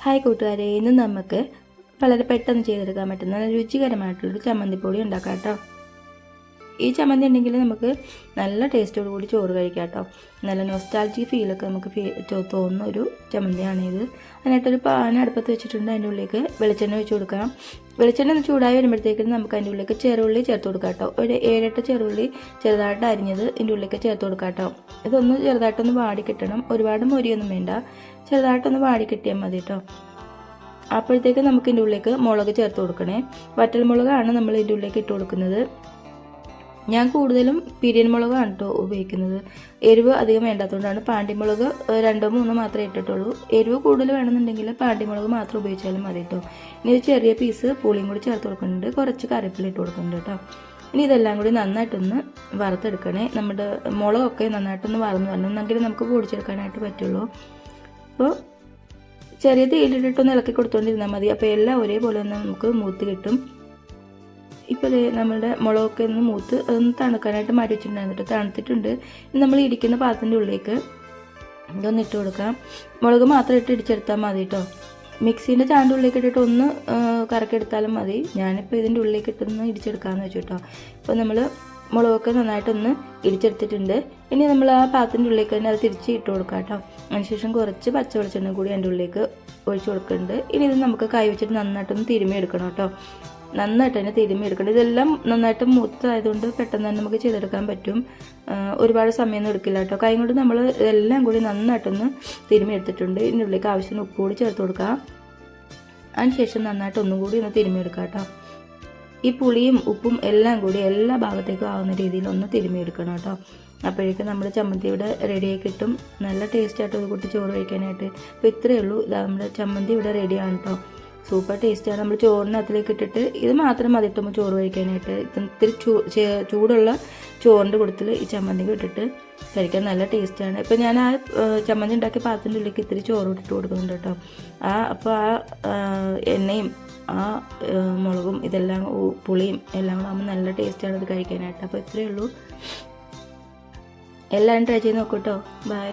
Hi കൂട്ടുകാരെ ഇന്ന് നമുക്ക് വളരെ പെട്ടെന്ന് ചെയ്തെടുക്കാൻ പറ്റുന്ന രുചികരമായിട്ടുള്ളൊരു ചമ്മന്തിപ്പൊടി ഉണ്ടാക്കാം കേട്ടോ. ഈ ചമ്മന്തി ഉണ്ടെങ്കിൽ നമുക്ക് നല്ല ടേസ്റ്റോട് കൂടി ചോറ് കഴിക്കാം കേട്ടോ നല്ല നൊസ്റ്റാൾജി ഫീലൊക്കെ നമുക്ക് ഫീ തോന്നുന്ന ഒരു ചമ്മന്തിയാണ് ഇത്. അതിനായിട്ടൊരു പാൻ അടുപ്പത്ത് വെച്ചിട്ടുണ്ട് അതിന്റെ ഉള്ളിലേക്ക് വെളിച്ചെണ്ണ ഒഴിച്ച് കൊടുക്കാം വെളിച്ചെണ്ണ ഒന്ന് ചൂടായി വരുമ്പോഴത്തേക്കും നമുക്ക് അതിന്റെ ഉള്ളിലേക്ക് ചെറുള്ളി ചേർത്ത് കൊടുക്കാം കേട്ടോ ഒരു ഏഴെട്ട് ചെറുള്ളി ചെറുതായിട്ട് അരിഞ്ഞത് ഇതിന്റെ ഉള്ളിലേക്ക് ചേർത്ത് കൊടുക്കാം കേട്ടോ ഇതൊന്ന് ചെറുതായിട്ടൊന്ന് വാടി കിട്ടണം. ഒരുപാട് മൊരിയൊന്നും വേണ്ട. ചെറുതായിട്ടൊന്ന് വാടി കിട്ടിയാൽ മതി കേട്ടോ അപ്പോഴത്തേക്ക് നമുക്ക് ഇതിന്റെ ഉള്ളിലേക്ക് മുളക് ചേർത്ത് കൊടുക്കണേ. വറ്റൽ മുളകാണ് നമ്മൾ ഇതിന്റെ ഉള്ളിലേക്ക് ഇട്ട് കൊടുക്കുന്നത്. ഞാൻ കൂടുതലും പിരിയൻ മുളകാണ് കേട്ടോ ഉപയോഗിക്കുന്നത്. എരിവ് അധികം വേണ്ടാത്തതുകൊണ്ടാണ് പാണ്ടിമുളക് മുളക് രണ്ടോ മൂന്നോ മാത്രമേ ഇട്ടിട്ടുള്ളൂ. എരിവ് കൂടുതൽ വേണമെന്നുണ്ടെങ്കിൽ പാണ്ടിമുളക് മാത്രം ഉപയോഗിച്ചാലും മതി കേട്ടോ ഇനി ഒരു ചെറിയ പീസ് പുളിയും കൂടി ചേർത്ത് കൊടുക്കുന്നുണ്ട്. കുറച്ച് കറിവേപ്പില ഇട്ട് കൊടുക്കുന്നുണ്ട് കേട്ടോ ഇനി ഇതെല്ലാം കൂടി നന്നായിട്ടൊന്ന് വറുത്തെടുക്കണേ. നമ്മുടെ മുളകൊക്കെ നന്നായിട്ടൊന്ന് വറന്ന് വരണം. എന്നെങ്കിലും നമുക്ക് പൊടിച്ചെടുക്കാനായിട്ട് പറ്റുള്ളൂ. അപ്പോൾ ചെറിയ തീയിലിട്ടിട്ടൊന്ന് ഇളക്കി കൊടുത്തോണ്ടിരുന്നാൽ മതി. അപ്പോൾ എല്ലാം ഒരേപോലെ ഒന്ന് നമുക്ക് മൂത്ത് കിട്ടും. ഇപ്പോൾ നമ്മുടെ മുളകൊക്കെ ഒന്ന് മൂത്ത് ഒന്ന് തണുക്കാനായിട്ട് മാറ്റി വെച്ചിട്ടുണ്ടായിരുന്നു തണുത്തിട്ടുണ്ട്. ഇനി നമ്മൾ ഇടിക്കുന്ന പാത്രത്തിന്റെ ഉള്ളിലേക്ക് ഇതൊന്ന് ഇട്ട് കൊടുക്കാം. മുളക് മാത്രം ഇട്ട് ഇടിച്ചെടുത്താൽ മതി കേട്ടോ മിക്സീന്റെ ചാന്റെ ഉള്ളിലേക്ക് ഇട്ടിട്ട് ഒന്ന് കറക്കെടുത്താലും മതി. ഞാനിപ്പോൾ ഇതിന്റെ ഉള്ളിലേക്ക് ഇട്ടൊന്ന് ഇടിച്ചെടുക്കാമെന്ന് വെച്ചു കേട്ടോ അപ്പോൾ നമ്മൾ മുളകൊക്കെ നന്നായിട്ടൊന്ന് ഇടിച്ചെടുത്തിട്ടുണ്ട്. ഇനി നമ്മൾ ആ പാത്രത്തിന്റെ ഉള്ളിലേക്ക് തന്നെ അത് തിരിച്ച് ഇട്ട് കൊടുക്കാം കേട്ടോ അതിനുശേഷം കുറച്ച് പച്ച വെളിച്ചെണ്ണ കൂടി അതിന്റെ ഉള്ളിലേക്ക് ഒഴിച്ച് കൊടുക്കുന്നുണ്ട്. ഇനി ഇത് നമുക്ക് കൈ വെച്ചിട്ട് നന്നായിട്ടൊന്ന് തിരുമ്മി എടുക്കണം കേട്ടോ നന്നായിട്ട് തന്നെ തിരുമ്മി എടുക്കണം. ഇതെല്ലാം നന്നായിട്ട് മൂത്തായതുകൊണ്ട് പെട്ടെന്ന് തന്നെ നമുക്ക് ചെയ്തെടുക്കാൻ പറ്റും. ഒരുപാട് സമയമൊന്നും എടുക്കില്ല കേട്ടോ. കൈ കൊണ്ട് നമ്മൾ ഇതെല്ലാം കൂടി നന്നായിട്ടൊന്ന് തിരുമ്മി എടുത്തിട്ടുണ്ട്. ഇതിന്റെ ഉള്ളിലേക്ക് ആവശ്യത്തിന് ഉപ്പ് കൂടി ചേർത്ത് കൊടുക്കാം. അതിനുശേഷം നന്നായിട്ട് ഒന്നും കൂടി ഒന്ന് തിരുമ്മിയെടുക്കുക കേട്ടോ. ഈ പുളിയും ഉപ്പും എല്ലാം കൂടി എല്ലാ ഭാഗത്തേക്കും ആവുന്ന രീതിയിൽ ഒന്ന് തിരുമ്മിയെടുക്കണം കേട്ടോ. അപ്പോഴേക്കും നമ്മുടെ ചമ്മന്തി ഇവിടെ റെഡിയായി കിട്ടും. നല്ല ടേസ്റ്റായിട്ട് ഒരു കുട്ടി ചോറ് കഴിക്കാനായിട്ട്. അപ്പോൾ ഇത്രയേ ഉള്ളൂ. നമ്മുടെ ചമ്മന്തി ഇവിടെ റെഡിയാണ് കേട്ടോ. സൂപ്പർ ടേസ്റ്റാണ് നമ്മൾ ചോറിനകത്തിലേക്ക് ഇട്ടിട്ട് ഇത് മാത്രം മതി ഇട്ടുമ്പോൾ ചോറ് കഴിക്കാനായിട്ട്. ഇത് ഇത്തിരി ചൂടുള്ള ചോറിന്റെ കൂട്ടത്തിൽ ഈ ചമ്മന്തി ഇട്ടിട്ട് കഴിക്കാൻ നല്ല ടേസ്റ്റാണ്. ഇപ്പം ഞാൻ ആ ചമ്മന്തി ഉണ്ടാക്കിയ പാത്രത്തിന്റെ ഉള്ളിലേക്ക് ഇത്തിരി ചോറ് ഇട്ടിട്ട് കൊടുക്കുന്നുണ്ട് കേട്ടോ. ആ അപ്പോൾ ആ എണ്ണയും ആ മുളകും ഇതെല്ലാം പുളിയും എല്ലാം കൂടെ ആകുമ്പോൾ നല്ല ടേസ്റ്റാണ് ഇത് കഴിക്കാനായിട്ട്. അപ്പോൾ ഇത്രയേ ഉള്ളൂ. എല്ലാവരും ട്രൈ ചെയ്ത് നോക്കൂ കേട്ടോ. ബൈ.